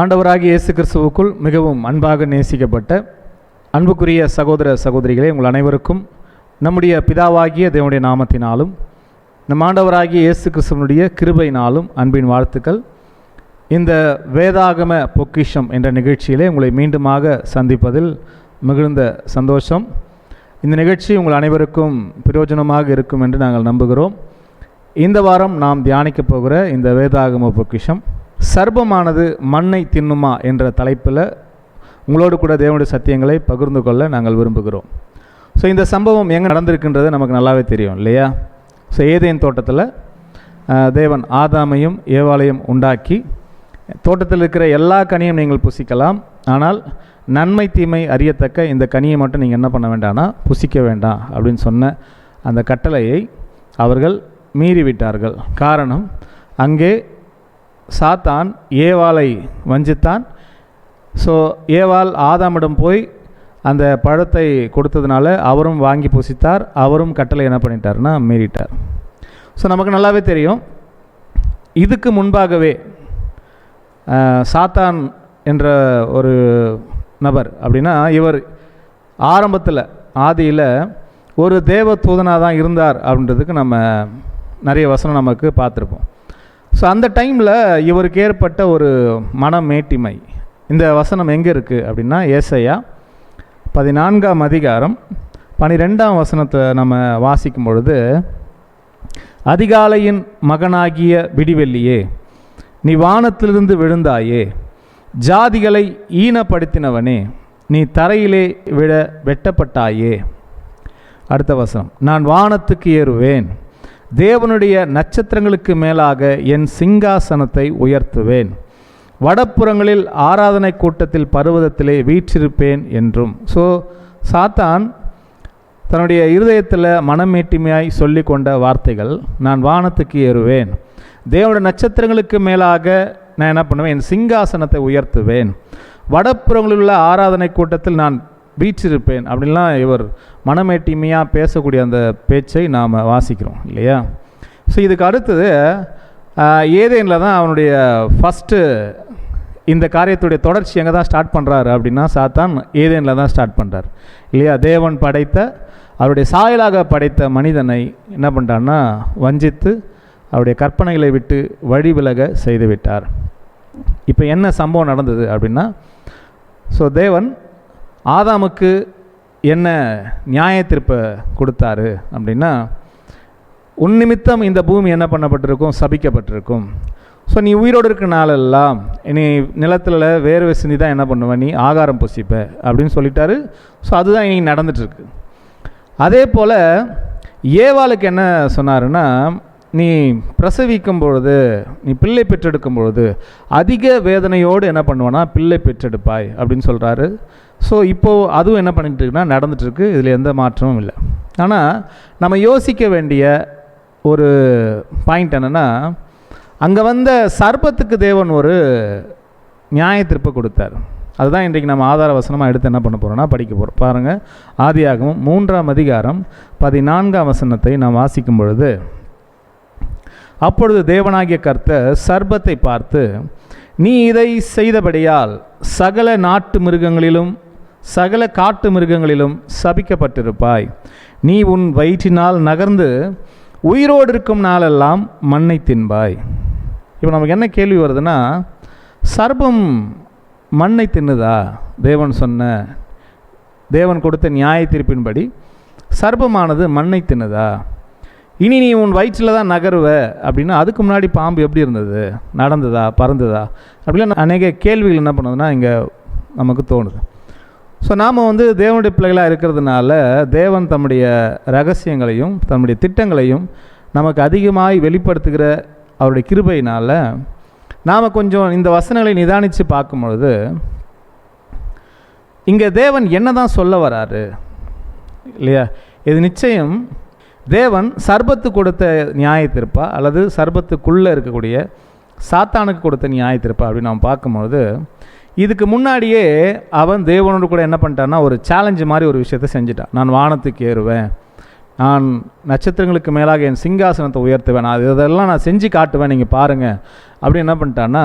ஆண்டவராகிய இயேசு கிறிஸ்துவுக்குள் மிகவும் அன்பாக நேசிக்கப்பட்ட அன்புக்குரிய சகோதர சகோதரிகளே உங்கள் அனைவருக்கும் நம்முடைய பிதாவாகிய தேவனுடைய நாமத்தினாலும் நம் ஆண்டவராகிய இயேசு கிறிஸ்துவனுடைய கிருபையினாலும் அன்பின் வாழ்த்துக்கள். இந்த வேதாகம பொக்கிஷம் என்ற நிகழ்ச்சியிலே உங்களை மீண்டுமாக சந்திப்பதில் மிகுந்த சந்தோஷம். இந்த நிகழ்ச்சி உங்கள் அனைவருக்கும் பிரயோஜனமாக இருக்கும் என்று நாங்கள் நம்புகிறோம். இந்த வாரம் நாம் தியானிக்கப் போகிற இந்த வேதாகம பொக்கிஷம். சர்ப்பமானது மண்ணை தின்னுமா என்ற தலைப்பில் உங்களோடு கூட தேவனுடைய சத்தியங்களை பகிர்ந்து கொள்ள நாங்கள் விரும்புகிறோம். ஸோ இந்த சம்பவம் எங்கே நடந்திருக்கின்றது நமக்கு நல்லாவே தெரியும் இல்லையா? ஸோ ஏதேன் தோட்டத்தில் தேவன் ஆதாமையும் ஏவாலயம் உண்டாக்கி தோட்டத்தில் இருக்கிற எல்லா கனியும் நீங்கள் புசிக்கலாம். ஆனால் நன்மை தீமை அறியத்தக்க இந்த கனியை மட்டும் நீங்கள் என்ன பண்ண வேண்டாம்னா புசிக்க வேண்டாம் அப்படின்னு சொன்ன அந்த கட்டளையை அவர்கள் மீறிவிட்டார்கள். காரணம் அங்கே சாத்தான் ஏவாளை வஞ்சித்தான். ஸோ ஏவாள் ஆதாமிடம் போய் அந்த பழத்தை கொடுத்ததுனால அவரும் வாங்கி புசித்தார் அவரும் கட்டளை என்ன பண்ணிட்டார்னா மீறிட்டார். ஸோ நமக்கு நல்லாவே தெரியும். இதுக்கு முன்பாகவே சாத்தான் என்ற ஒரு நபர் அப்படின்னா இவர் ஆரம்பத்தில் ஆதியில் ஒரு தேவ தூதனாக தான் இருந்தார் அப்படின்றதுக்கு நம்ம நிறைய வசனம் நமக்கு பார்த்துருப்போம். ஸோ அந்த டைமில் இவருக்கு ஏற்பட்ட ஒரு மனமேட்டிமை. இந்த வசனம் எங்கே இருக்குது அப்படின்னா ஏசையா பதினான்காம் அதிகாரம் பனிரெண்டாம் வசனத்தை நம்ம வாசிக்கும் பொழுது அதிகாலையின் மகனாகிய விடிவெள்ளியே நீ வானத்திலிருந்து விழுந்தாயே ஜாதிகளை ஈனப்படுத்தினவனே நீ தரையிலே விழ வெட்டப்பட்டாயே. அடுத்த வசனம் நான் வானத்துக்கு ஏறுவேன் தேவனுடைய நட்சத்திரங்களுக்கு மேலாக என் சிங்காசனத்தை உயர்த்துவேன். வடப்புறங்களில் ஆராதனை கூட்டத்தில் பருவதத்திலே வீற்றிருப்பேன் என்றும். ஸோ சாத்தான் தன்னுடைய இருதயத்தில் மனமேட்டிமையாய் சொல்லி கொண்ட வார்த்தைகள் நான் வானத்துக்கு ஏறுவேன். தேவனுடைய நட்சத்திரங்களுக்கு மேலாக நான் என்ன பண்ணுவேன்? என் சிங்காசனத்தை உயர்த்துவேன். வடப்புறங்களில் உள்ள ஆராதனை கூட்டத்தில் நான் வீற்றிருப்பேன் அப்படின்லாம் இவர் மனமேட்டிமையாக பேசக்கூடிய அந்த பேச்சை நாம் வாசிக்கிறோம் இல்லையா? ஸோ இதுக்கு அடுத்தது ஏதேனில் தான் அவனுடைய ஃபஸ்ட்டு இந்த காரியத்துடைய தொடர்ச்சி எங்கே தான் ஸ்டார்ட் பண்ணுறாரு அப்படின்னா சாத்தான் ஏதேனில் தான் ஸ்டார்ட் பண்ணுறார் இல்லையா? தேவன் படைத்த அவருடைய சாயலாக படைத்த மனிதனை என்ன பண்ணுறான்னா வஞ்சித்து அவருடைய கற்பனைகளை விட்டு வழி விலக செய்து விட்டார் இப்போ என்ன சம்பவம் நடந்தது அப்படின்னா ஸோ தேவன் ஆதாமுக்கு என்ன நியாய கொடுத்தாரு அப்படின்னா உன் நிமித்தம் இந்த பூமி என்ன பண்ணப்பட்டிருக்கும்? சபிக்கப்பட்டிருக்கும். ஸோ நீ உயிரோடு இருக்க நாளெல்லாம் நீ நிலத்தில் வேர்வை சிந்தி தான் என்ன பண்ணுவ? நீ ஆகாரம் புசிப்ப. அப்படின்னு சொல்லிட்டாரு. ஸோ அதுதான் இனி நடந்துட்டுருக்கு. அதே போல் ஏவாளுக்கு என்ன சொன்னாருன்னா நீ பிரசவிக்கும் பொழுது நீ பிள்ளை பெற்றெடுக்கும் பொழுது அதிக வேதனையோடு என்ன பண்ணுவேன்னா பிள்ளை பெற்றெடுப்பாய். அப்படின்னு சொல்கிறாரு ஸோ இப்போது அதுவும் என்ன பண்ணிட்டுருக்குன்னா நடந்துகிட்ருக்கு இதில் எந்த மாற்றமும் இல்லை. ஆனால் நம்ம யோசிக்க வேண்டிய ஒரு பாயிண்ட் என்னென்னா அங்கே வந்த சர்ப்பத்துக்கு தேவன் ஒரு நியாய தீர்ப்பை கொடுத்தார். அதுதான் இன்றைக்கு நம்ம ஆதார வசனமாக எடுத்து என்ன பண்ண போகிறோம்னா படிக்க போகிறோம் பாருங்கள் ஆதியாகவும் மூன்றாம் அதிகாரம் பதினான்காம் வசனத்தை நாம் வாசிக்கும் பொழுது அப்பொழுது தேவனாகிய கர்த்த சர்பத்தை பார்த்து நீ இதை செய்தபடியால் சகல நாட்டு மிருகங்களிலும் சகல காட்டு மிருகங்களிலும் சபிக்கப்பட்டிருப்பாய். நீ உன் வயிற்றினால் நகர்ந்து உயிரோடு இருக்கும் நாளெல்லாம் மண்ணை தின்பாய். இப்போ நமக்கு என்ன கேள்வி வருதுன்னா சர்பம் மண்ணை தின்னுதா? தேவன் சொன்ன தேவன் கொடுத்த நியாய தீர்ப்பின்படி சர்பமானது மண்ணை தின்னுதா? இனி நீ உன் வயிற்றில் தான் நகருவ அப்படின்னா அதுக்கு முன்னாடி பாம்பு எப்படி இருந்தது? நடந்ததா? பறந்ததா? அப்படிலாம் அநேக கேள்விகள் என்ன பண்ணுதுன்னா இங்கே நமக்கு தோணுது. ஸோ நாம் வந்து தேவனுடைய பிள்ளைகளாக இருக்கிறதுனால தேவன் தம்முடைய ரகசியங்களையும் தம்முடைய திட்டங்களையும் நமக்கு அதிகமாய் வெளிப்படுத்துகிற அவருடைய கிருபையினால் நாம் கொஞ்சம் இந்த வசனங்களை நிதானித்து பார்க்கும் பொழுது இங்கே தேவன் என்ன தான் சொல்ல வராரு? இல்லையா? இது நிச்சயம் தேவன் சர்பத்து கொடுத்த நியாய அல்லது சர்பத்துக்குள்ளே இருக்கக்கூடிய சாத்தானுக்கு கொடுத்த நியாய அப்படின்னு நாம் பார்க்கும்பொழுது இதுக்கு முன்னாடியே அவன் தேவனோடு கூட என்ன பண்ணிட்டான்னா ஒரு சேலஞ்சு மாதிரி ஒரு விஷயத்தை செஞ்சுட்டான். நான் வானத்துக்கு ஏறுவேன். நான் நட்சத்திரங்களுக்கு மேலாக என் சிங்காசனத்தை உயர்த்துவேன். நான் இதெல்லாம் நான் செஞ்சு காட்டுவேன் நீங்கள் பாருங்கள் அப்படி என்ன பண்ணிட்டான்னா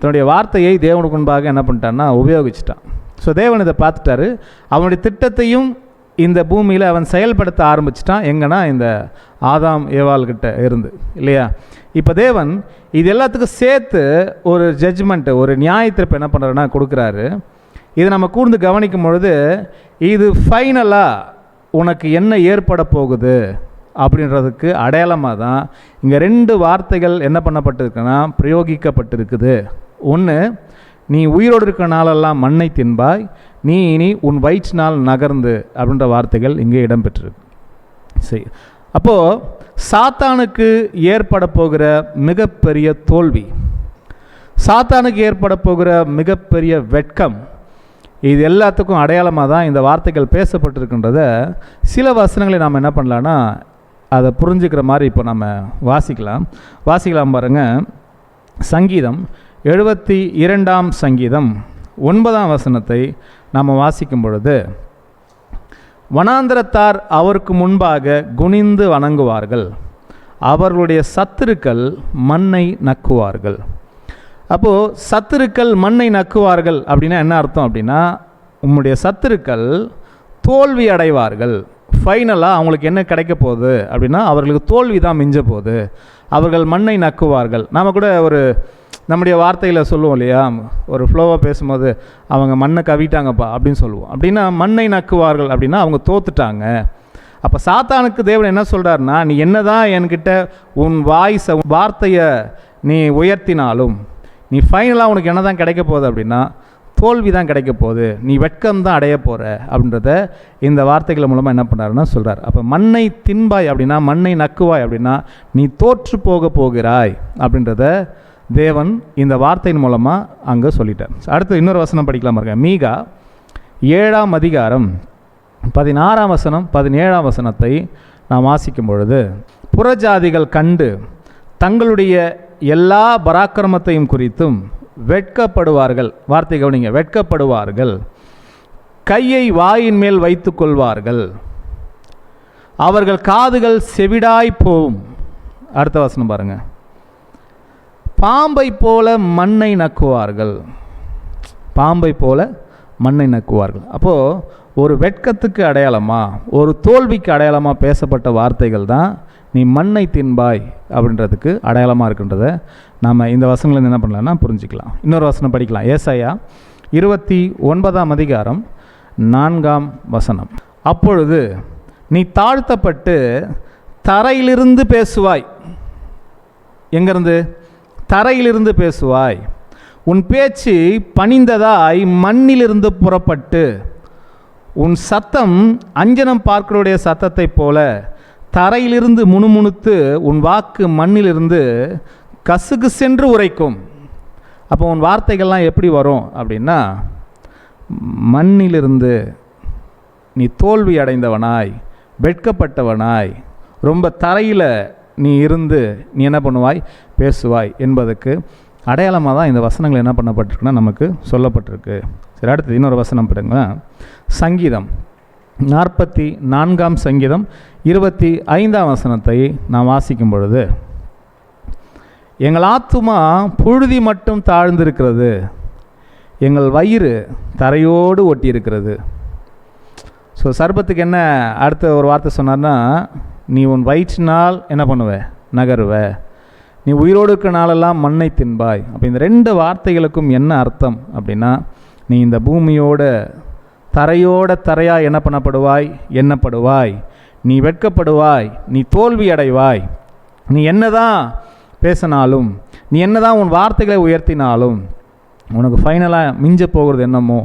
தன்னுடைய வார்த்தையை தேவனுக்கு முன்பாக என்ன பண்ணிட்டான்னா உபயோகிச்சிட்டான். ஸோ தேவன் இதை பார்த்துட்டாரு. அவனுடைய திட்டத்தையும் இந்த பூமியில் அவன் செயல்படுத்த ஆரம்பிச்சிட்டான். எங்கன்னா இந்த ஆதாம் ஏவாள்கிட்ட இருந்து. இல்லையா? இப்போ தேவன் இது எல்லாத்துக்கும் சேர்த்து ஒரு ஜட்ஜ்மெண்ட்டு ஒரு நியாயத்திற்ப என்ன பண்ணுறாருன்னா கொடுக்குறாரு. இதை நம்ம கூர்ந்து கவனிக்கும் பொழுது இது ஃபைனலாக உனக்கு என்ன ஏற்பட போகுது அப்படின்றதுக்கு அடையாளமாக தான் இங்கே ரெண்டு வார்த்தைகள் என்ன பண்ணப்பட்டிருக்குன்னா பிரயோகிக்கப்பட்டிருக்குது. ஒன்று நீ உயிரோடு இருக்கிற நாளெல்லாம் மண்ணை தின்பாய் நீ இனி உன் வயிற்றினால் நகர்ந்து அப்படின்ற வார்த்தைகள் இங்கே இடம்பெற்றிருக்கு. சரி. அப்போது சாத்தானுக்கு ஏற்பட போகிற மிகப்பெரிய தோல்வி. சாத்தானுக்கு ஏற்பட போகிற மிகப்பெரிய வெட்கம் இது எல்லாத்துக்கும் அடையாளமாக தான் இந்த வார்த்தைகள் பேசப்பட்டிருக்கின்றத சில வசனங்களை நாம் என்ன பண்ணலான்னா அதை புரிஞ்சுக்கிற மாதிரி இப்போ நம்ம வாசிக்கலாம். வாசிக்கலாம் பாருங்கள் சங்கீதம் எழுபத்தி இரண்டாம் சங்கீதம் ஒன்பதாம் வசனத்தை நாம் வாசிக்கும் பொழுது வனாந்திரத்தார் அவருக்கு முன்பாக குனிந்து வணங்குவார்கள். அவர்களுடைய சத்துருக்கள் மண்ணை நக்குவார்கள். அப்போது சத்துருக்கள் மண்ணை நக்குவார்கள் அப்படின்னா என்ன அர்த்தம் அப்படின்னா உம்முடைய சத்துருக்கள் தோல்வி அடைவார்கள். ஃபைனலாக அவங்களுக்கு என்ன கிடைக்க போகுது அப்படின்னா அவர்களுக்கு தோல்வி தான் மிஞ்ச போகுது. அவர்கள் மண்ணை நக்குவார்கள். நாம் கூட ஒரு நம்முடைய வார்த்தையில் சொல்லுவோம் இல்லையா? ஒரு ஃப்ளோவாக பேசும்போது அவங்க மண்ணை கவிட்டாங்கப்பா அப்படின்னு சொல்லுவோம். அப்படின்னா மண்ணை நக்குவார்கள் அப்படின்னா அவங்க தோத்துட்டாங்க. அப்போ சாத்தானுக்கு தேவன் என்ன சொல்கிறாருன்னா நீ என்ன தான் என்கிட்ட உன் வாய்ஸை வார்த்தையை நீ உயர்த்தினாலும் நீ ஃபைனலாக உனக்கு என்ன தான் கிடைக்க போகுது அப்படின்னா தோல்வி தான் கிடைக்க போகுது. நீ வெட்கம் தான் அடைய போகிற அப்படின்றத இந்த வார்த்தைகள் மூலமாக என்ன பண்ணாருன்னா சொல்கிறார் அப்போ மண்ணை தின்பாய் அப்படின்னா மண்ணை நக்குவாய் அப்படின்னா நீ தோற்று போக போகிறாய் அப்படின்றத தேவன் இந்த வார்த்தையின் மூலமாக அங்கே சொல்லிட்டார். அடுத்து இன்னொரு வசனம் படிக்கலாம் பாருங்க. மீகா ஏழாம் அதிகாரம் பதினாறாம் வசனம் பதினேழாம் வசனத்தை நாம் வாசிக்கும் பொழுது புறஜாதிகள் கண்டு தங்களுடைய எல்லா பராக்கிரமத்தையும் குறித்தும் வெட்கப்படுவார்கள். வார்த்தை கவனிங்க. வெட்கப்படுவார்கள். கையை வாயின் மேல் வைத்துக் கொள்வார்கள். அவர்கள் காதுகள் செவிடாய் போகும். அடுத்த வசனம் பாருங்க. பாம்பை போல மண்ணை நக்குவார்கள். பாம்பை போல மண்ணை நக்குவார்கள். அப்போது ஒரு வெட்கத்துக்கு அடையாளமாக ஒரு தோல்விக்கு அடையாளமாக பேசப்பட்ட வார்த்தைகள் தான் நீ மண்ணை தின்பாய் அப்படின்றதுக்கு அடையாளமாக இருக்கின்றத நாம் இந்த வசனங்கள் என்ன பண்ணலாம்னா புரிஞ்சுக்கலாம். இன்னொரு வசனம் படிக்கலாம். ஏசாயா இருபத்தி ஒன்பதாம் அதிகாரம் நான்காம் வசனம். அப்பொழுது நீ தாழ்த்தப்பட்டு தரையிலிருந்து பேசுவாய். எங்கேருந்து? தரையிலிருந்து பேசுவாய். உன் பேச்சு பணிந்ததாய் மண்ணிலிருந்து புறப்பட்டு உன் சத்தம் அஞ்சனம் பார்க்கருடைய சத்தத்தைப் போல தரையிலிருந்து முணுமுணுத்து உன் வாக்கு மண்ணிலிருந்து கசுகு சென்று உரைக்கும். அப்போ உன் வார்த்தைகள்லாம் எப்படி வரும் அப்படின்னா மண்ணிலிருந்து நீ தோல்வி அடைந்தவனாய் வெட்கப்பட்டவனாய் ரொம்ப தரையில் நீ இருந்து நீ என்ன பண்ணுவாய்? பேசுவாய். என்பதுக்கு அடையாளமாக தான் இந்த வசனங்கள் என்ன பண்ணப்பட்டிருக்குன்னா நமக்கு சொல்லப்பட்டிருக்கு. சரி அடுத்து இன்னொரு வசனம் படுங்க சங்கீதம். நாற்பத்தி நான்காம் சங்கீதம் இருபத்தி ஐந்தாம் வசனத்தை நான் வாசிக்கும் பொழுது எங்கள் ஆத்துமா புழுதி மட்டும் தாழ்ந்திருக்கிறது. எங்கள் வயிறு தரையோடு ஒட்டி இருக்கிறது ஸோ சர்பத்துக்கு என்ன அடுத்த ஒரு வார்த்தை சொன்னார்னா நீ உன் வயிற்றினால் என்ன பண்ணுவ? நகருவ. நீ உயிரோடு இருக்கிற நாளெல்லாம் மண்ணை தின்பாய். அப்போ இந்த ரெண்டு வார்த்தைகளுக்கும் என்ன அர்த்தம் அப்படின்னா நீ இந்த பூமியோட தரையோட தரையாக என்ன பண்ணப்படுவாய்? எண்ணப்படுவாய். நீ வெட்கப்படுவாய். நீ தோல்வி அடைவாய். நீ என்னதான் பேசினாலும் நீ என்னதான் உன் வார்த்தைகளை உயர்த்தினாலும் உனக்கு ஃபைனலாக மிஞ்ச போகிறது என்னமோ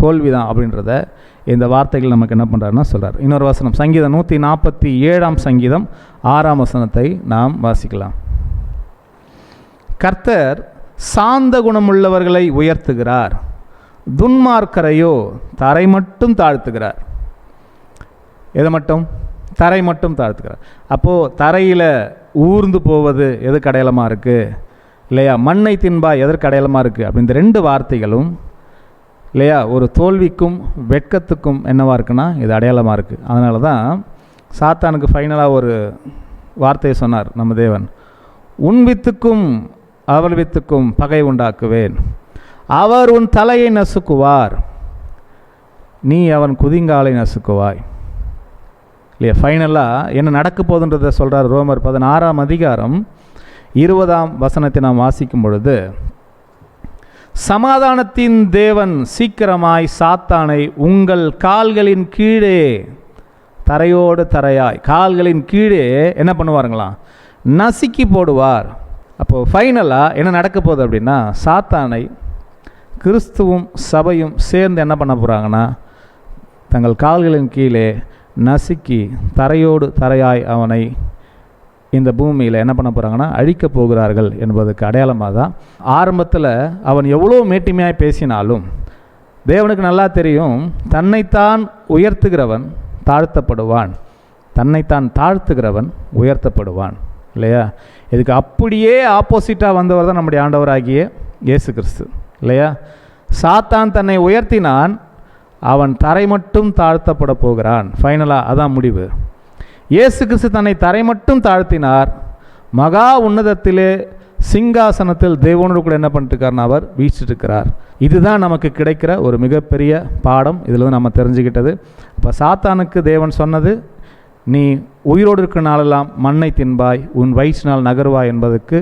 தோல்வி தான் அப்படின்றத இந்த வார்த்தைகள் நமக்கு என்ன பண்ணுறாருன்னா சொல்கிறார் இன்னொரு வசனம் சங்கீதம் நூற்றி நாற்பத்தி ஏழாம் சங்கீதம் ஆறாம் வசனத்தை நாம் வாசிக்கலாம். கர்த்தர் சாந்த குணமுள்ளவர்களை உயர்த்துகிறார். துன்மார்க்கரையோ தரை மட்டும் தாழ்த்துகிறார். எதை மட்டும்? தரை மட்டும் தாழ்த்துக்கிறார் அப்போது தரையில் ஊர்ந்து போவது எது கடையலமாக இருக்குது இல்லையா? மண்ணை தின்பா எதற்கு அடையாளமாக இருக்குது அப்படி இந்த ரெண்டு வார்த்தைகளும் இல்லையா? ஒரு தோல்விக்கும் வெட்கத்துக்கும் என்னவாக இருக்குன்னா இது அடையாளமாக இருக்குது அதனால தான் சாத்தானுக்கு ஃபைனலாக ஒரு வார்த்தையை சொன்னார் நம்ம தேவன். உன் வித்துக்கும் அவள் வித்துக்கும் பகை உண்டாக்குவேன். அவர் உன் தலையை நசுக்குவார். நீ அவன் குதிங்காலை நசுக்குவாய். இல்லையா? ஃபைனலாக என்ன நடக்க போகுதுன்றதை சொல்கிறார் ரோமர் பதினாறாம் அதிகாரம் இருபதாம் வசனத்தை நாம் வாசிக்கும் பொழுது சமாதானத்தின் தேவன் சீக்கிரமாய் சாத்தானை உங்கள் கால்களின் கீழே தரையோடு தரையாய். கால்களின் கீழே என்ன பண்ணுவாருங்களாம் நசுக்கி போடுவார். அப்போது ஃபைனலாக என்ன நடக்க போகுது அப்படின்னா சாத்தானை கிறிஸ்துவும் சபையும் சேர்ந்து என்ன பண்ண போகிறாங்கன்னா தங்கள் கால்களின் கீழே நசுக்கி தரையோடு தரையாய் அவனை இந்த பூமியில் என்ன பண்ண போகிறாங்கன்னா அழிக்கப் போகிறார்கள் என்பதுக்கு அடையாளமாக தான் ஆரம்பத்தில் அவன் எவ்வளோ மேட்டிமையாக பேசினாலும் தேவனுக்கு நல்லா தெரியும் தன்னைத்தான் உயர்த்துகிறவன் தாழ்த்தப்படுவான். தன்னைத்தான் தாழ்த்துகிறவன் உயர்த்தப்படுவான். இல்லையா? இதுக்கு அப்படியே ஆப்போசிட்டாக வந்தவர் தான் நம்முடைய ஆண்டவராகிய இயேசு கிறிஸ்து. இல்லையா? சாத்தான் தன்னை உயர்த்தினான் அவன் தரை மட்டும் தாழ்த்தப்பட போகிறான். ஃபைனலாக அதான் முடிவு. இயேசு கிறிஸ்து தன்னை தரை மட்டும் தாழ்த்தினார். மகா உன்னதத்திலே சிங்காசனத்தில் தேவனோடு கூட என்ன பண்ணிட்டுருக்காருன்னு அவர் வீச்சிட்டுருக்கிறார் இதுதான் நமக்கு கிடைக்கிற ஒரு மிகப்பெரிய பாடம். இதில் நம்ம தெரிஞ்சுக்கிட்டது. இப்போ சாத்தானுக்கு தேவன் சொன்னது நீ உயிரோடு இருக்கிற நாளெல்லாம் மண்ணை தின்பாய் உன் வயிற்றினால் நகர்வாய் என்பதற்கு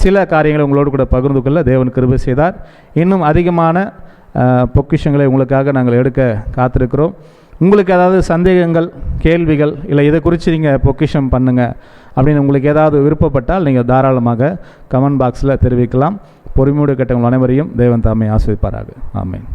சில காரியங்களை உங்களோடு கூட பகிர்ந்து கொள்ள தேவன் கிருபை செய்தார். இன்னும் அதிகமான பொக்கிஷங்களை உங்களுக்காக நாங்கள் எடுக்க காத்திருக்கிறோம். உங்களுக்கு ஏதாவது சந்தேகங்கள் கேள்விகள் இல்லை இதை குறித்து நீங்கள் பொக்கிஷம் பண்ணுங்கள் அப்படின்னு உங்களுக்கு ஏதாவது விருப்பப்பட்டால் நீங்கள் தாராளமாக கமெண்ட் பாக்ஸில் தெரிவிக்கலாம். பொறுமையோடு கேட்டவங்கள் அனைவரையும் தேவன் தாமே ஆஸ்வதிப்பாராக ஆமேன்.